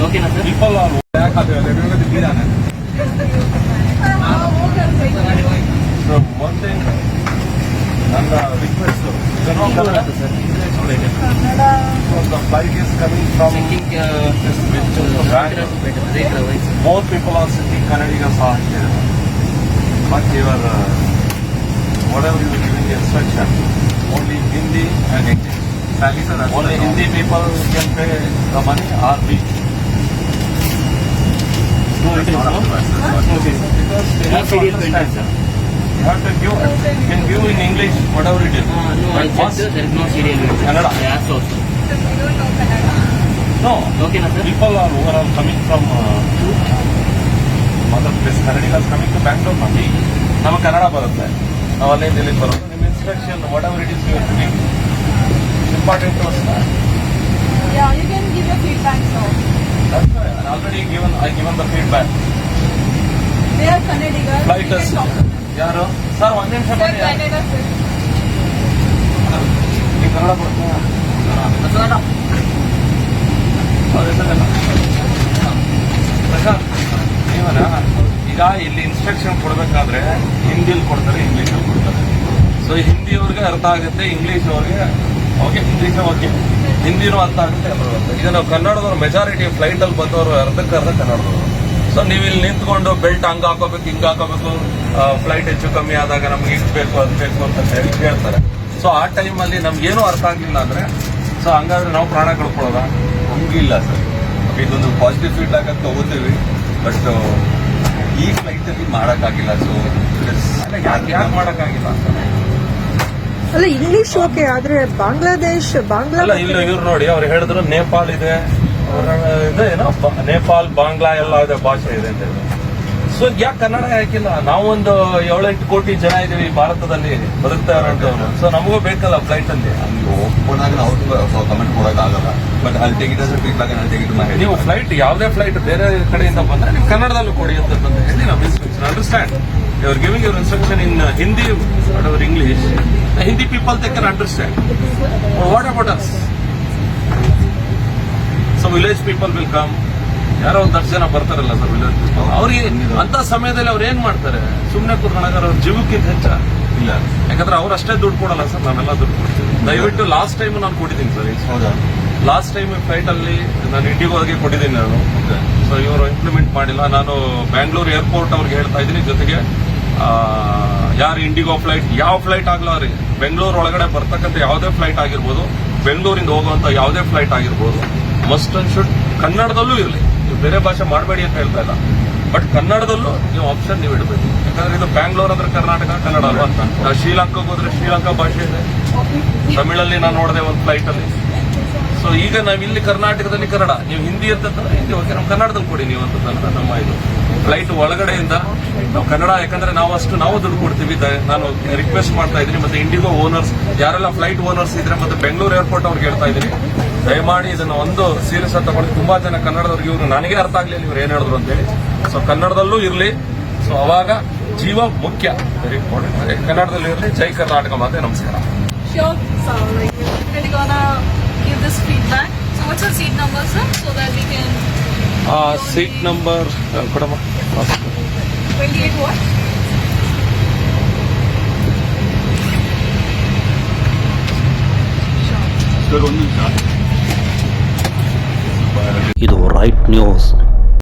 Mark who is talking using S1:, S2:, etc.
S1: Okay, na sir?
S2: people are back at the ನನ್ನ request flight is coming from
S1: Checking uh,
S2: with. More people are sitting Kannadiga ಸಹ ಹಾಕ್ತಿದ್ದಾರೆ but your uh, whatever you are giving instruction only Hindi and English only Hindi people can pay the money or we
S1: No, it is
S3: Not
S1: no.
S3: up to
S2: because they have to understand you have to give you can give in English whatever it is
S1: Uh, no,
S2: but
S1: I
S2: first,
S1: There is no serial
S2: Kannada.
S1: Also.
S2: no
S1: Okay,
S2: people are overall coming from uh, other place Kannadigas coming to Bangalore ನಮಗೆ ನಮಗೆ ಕನ್ನಡ ಬರುತ್ತೆ ನಾವು ಅಲ್ಲಿಂದ ಇಲ್ಲಿಗೆ ಬರುತ್ತೆ ನಿಮ್ಮ instruction whatever it is your important to us
S4: Yeah, you can give your feedback, so.
S2: Already given I given the feedback
S4: They are Kannadigas.
S2: Flight
S4: you can talk to them.
S2: ಯಾರು sir ಒಂದು ನಿಮಿಷ
S4: They are
S2: ಬನ್ನಿ
S4: Kannadigas.
S2: ನೀವು ಕನ್ನಡ ಹೆಸರೇನು? ಪ್ರಶಾಂತ್ ನೀವನಾ ಈಗ ಇಲ್ಲಿ instruction ಕೊಡಬೇಕಾದ್ರೆ ಹಿಂದಿಲಿ ಕೊಡ್ತಾರೆ ಇಂಗ್ಲೀಷಲ್ಲಿ ಕೊಡ್ತಾರೆ ಸೊ ಹಿಂದಿಯವ್ರಿಗೆ ಅರ್ಥ ಆಗುತ್ತೆ ಇಂಗ್ಲೀಷ್ ಅವ್ರಿಗೆ ಓಕೆ ಇಂಗ್ಲೀಷ್ ಓಕೆ ಹಿಂದಿನೂ ಅಂತ ಆಗುತ್ತೆ ಈಗ ನಾವು ಕನ್ನಡದವ್ರು ಮೆಜಾರಿಟಿ ಫ್ಲೈಟ್ ಅಲ್ಲಿ ಬಂದವರು ಅರ್ಧಕ್ಕೆ ಅರ್ಧ ಕನ್ನಡದವರು. ಸೊ ನೀವು ಇಲ್ಲಿ ನಿಂತ್ಕೊಂಡು ಬೆಲ್ಟ್ ಹಂಗೆ ಹಾಕೋಬೇಕು ಹಿಂಗೆ ಹಾಕೋಬೇಕು ಫ್ಲೈಟ್ ಹೆಚ್ಚು ಕಮ್ಮಿ ಆದಾಗ ನಮ್ಗೆ ಇಷ್ಟು ಬೇಕು ಅದು ಬೇಕು ಅಂತ ಹೇಳಿ ಹೇಳ್ತಾರೆ ಸೊ ಆ ಟೈಮಲ್ಲಿ ನಮ್ಗೇನು ಅರ್ಥ ಆಗಲಿಲ್ಲ ಅಂದ್ರೆ ಸೊ ಹಂಗಾದ್ರೆ ನಾವು ಪ್ರಾಣ ಕಳ್ಕೊಳ್ಳೋದ?
S3: ಹಂಗಿಲ್ಲ ಸರ್ ಇದೊಂದು ಪಾಸಿಟಿವ್ ಫೀಡ್ಬ್ಯಾಕ್ ಅಂತ ತಗೋತೀವಿ. ಬಟ್ ಈ ಫ್ಲೈಟ್ ಅಲ್ಲಿ ಮಾಡಕ್ಕಾಗಿಲ್ಲ ಸೊ
S2: ಯಾಕೆ ಯಾಕೆ ಮಾಡೋಕ್ಕಾಗಿಲ್ಲ?
S5: ಅಲ್ಲ ಇಂಗ್ಲಿಷ್ ಓಕೆ ಆದ್ರೆ ಬಾಂಗ್ಲಾದೇಶ್ ಬಾಂಗ್ಲಾ
S2: ಇಲ್ಲ ಇವ್ರು ನೋಡಿ ಅವ್ರು ಹೇಳಿದ್ರು ನೇಪಾಲ್ ಇದೆ. ಅವ್ರ ಇದೆ ಏನೋ ಬ- ನೇಪಾಲ್ ಬಾಂಗ್ಲಾ ಎಲ್ಲ ಇದೆ ಭಾಷೆ ಇದೆ ಅಂತ ಹೇಳಿ ಸೊ ಯಾಕೆ ಕನ್ನಡ ಯಾಕಿಲ್ಲ ನಾವೊಂದು ಏಳೆಂಟು ಕೋಟಿ ಜನ ಇದೀವಿ ಭಾರತದಲ್ಲಿ ಬದುಕ್ತಾ ಇರೋಂಥವ್ರು. ಸೊ ನಮಗೂ ಬೇಕಲ್ಲ ಫ್ಲೈಟ್ ಅಲ್ಲಿ.
S3: ನಾವು ಕಮೆಂಟ್ ಬಟ್ ಅಲ್ಲಿ ತೆಗಿದ ಫೀಡ್ಬ್ಯಾಕ್ ಅಲ್ಲಿ ತೆಗಿದು ಮಾ
S2: ನೀವು ಫ್ಲೈಟ್ ಯಾವುದೇ ಫ್ಲೈಟ್ ಬೇರೆ ಕಡೆಯಿಂದ ಬಂದ್ರೆ ನೀವು ಕನ್ನಡದಲ್ಲೂ ಕೊಡಿ ಅಂತ ಹೇಳಿ ನಾವು instruction understand your giving your instruction in Hindi our Hindi people they can understand. But what about us? Some village people will come. ಯಾರೋ ಒಂದು ಹತ್ತು ಜನ ಬರ್ತಾರಲ್ಲ ಸರ್ ವಿಲೇಜ್ ಪೀಪಲ್ ಅವ್ರಿಗೆ ಅಂತ ಸಮಯದಲ್ಲಿ ಅವ್ರು ಏನ್ ಮಾಡ್ತಾರೆ? ಸುಮ್ಮನೆ ಕೂತ್ಕೊಂಡಾಗ ಅವ್ರ ಜೀವಕ್ಕಿಂತ ಹೆಚ್ಚ.
S3: ಇಲ್ಲ.
S2: ಯಾಕಂದ್ರೆ ಅವ್ರು ಅಷ್ಟೇ ದುಡ್ಡು ಕೊಡಲ್ಲ ಸರ್ ನಾನೆಲ್ಲ ದುಡ್ಡು ಕೊಡ್ತೀನಿ. ದಯವಿಟ್ಟು ಲಾಸ್ಟ್ ಟೈಮ್ ನಾನು ಕೊಟ್ಟಿದ್ದೀನಿ ಸರ್
S3: ಹೌದಾ?
S2: ಲಾಸ್ಟ್ ಟೈಮ್ ಫ್ಲೈಟ್ ಅಲ್ಲಿ ನಾನು ಇಂಡಿಗೋಗೆ ಕೊಟ್ಟಿದ್ದೀನಿ ನಾನು. ಸೊ ಇವರು ಇಂಪ್ಲಿಮೆಂಟ್ ಮಾಡಿಲ್ಲ. ನಾನು ಬ್ಯಾಂಗ್ಳೂರ್ ಏರ್ಪೋರ್ಟ್ ಅವ್ರಿಗೆ ಹೇಳ್ತಾ ಇದ್ದೀನಿ ಜೊತೆಗೆ ಯಾರು ಇಂಡಿಗೋ ಫ್ಲೈಟ್, ಯಾವ ಫ್ಲೈಟ್ ಆಗ್ಲಾರಿ ಬೆಂಗಳೂರು ಒಳಗಡೆ ಬರ್ತಕ್ಕಂಥ ಯಾವುದೇ ಫ್ಲೈಟ್ ಆಗಿರ್ಬೋದು, ಬೆಂಗಳೂರಿಂದ ಹೋಗುವಂತ ಯಾವುದೇ ಫ್ಲೈಟ್ ಆಗಿರ್ಬೋದು ಮಸ್ಟ್ ಅಂಡ್ ಶುಡ್ ಕನ್ನಡದಲ್ಲೂ ಇರಲಿ. ನೀವು ಬೇರೆ ಭಾಷೆ ಮಾಡಬೇಡಿ ಅಂತ ಹೇಳ್ತಾ ಇಲ್ಲ. ಬಟ್ ಕನ್ನಡದಲ್ಲೂ ನೀವು ಆಪ್ಷನ್ ನೀವು ಇಡಬೇಕು. ಯಾಕಂದ್ರೆ ಇದು ಬ್ಯಾಂಗ್ಳೂರ್ ಅಂದ್ರೆ ಕರ್ನಾಟಕ, ಕನ್ನಡ ಅಲ್ವಾ? ಅಂತ ಶ್ರೀಲಂಕಾಗೆ ಹೋದ್ರೆ ಶ್ರೀಲಂಕಾ ಭಾಷೆ ಇದೆ. ತಮಿಳಲ್ಲಿ ನಾನು ನೋಡಿದೆ ಒಂದು ಫ್ಲೈಟ್ ಅಲ್ಲಿ. ಸೊ ಈಗ ನಾವು ಇಲ್ಲಿ ಕರ್ನಾಟಕದಲ್ಲಿ ಕನ್ನಡ. ನೀವು ಹಿಂದಿ ಅಂತಂದ್ರೆ ಹಿಂದಿ ಓಕೆ ನಮ್ಮ ಕನ್ನಡದಲ್ಲಿ ಕೊಡಿ ನೀವು ಅಂತ ನಮ್ಮ ಇದು. ಫ್ಲೈಟ್ ಒಳಗಡೆಯಿಂದ ನಾವು ಕನ್ನಡ, ಯಾಕಂದ್ರೆ ನಾವು ಅಷ್ಟು, ನಾವು ದುಡ್ಡು ಕೊಡ್ತೀವಿ. ನಾನು ರಿಕ್ವೆಸ್ಟ್ ಮಾಡ್ತಾ ಇದ್ದೀನಿ. ಮತ್ತೆ ಇಂಡಿಗೋ ಓನರ್ಸ್ ಯಾರೆಲ್ಲ ಫ್ಲೈಟ್ ಓನರ್ಸ್ ಇದ್ರೆ ಮತ್ತೆ ಬೆಂಗಳೂರು ಏರ್ಪೋರ್ಟ್ ಅವ್ರಿಗೆ ಹೇಳ್ತಾ ಇದ್ದೀನಿ. ದಯಮಾಡಿ ಇದನ್ನ ಒಂದು ಸೀರಿಯಸ್ ಅಂತ ತಗೊಂಡು ತುಂಬಾ ಜನ ಕನ್ನಡದವ್ರಿಗೆ ಇವರು ನನಗೆ ಅರ್ಥ ಆಗ್ಲಿಲ್ಲ ಇವ್ರು ಏನ್ ಹೇಳಿದ್ರು ಅಂತೇಳಿ. ಸೊ ಕನ್ನಡದಲ್ಲೂ ಇರಲಿ. ಸೊ ಅವಾಗ ಜೀವ ಮುಖ್ಯ. ವೆರಿ ಇಂಪಾರ್ಟೆಂಟ್ ಕನ್ನಡದಲ್ಲಿ ಇರಲಿ. ಜೈ ಕರ್ನಾಟಕ ಮಾತೆ. ನಮಸ್ಕಾರ. ಸೀಟ್ ನಂಬರ್ ಕೊಡಮ್ಮ.
S4: 28 what?
S3: ಸರ್ ಒಂದು ನಿಮಿಷ
S6: ಇದು ರೈಟ್ ನ್ಯೂಸ್.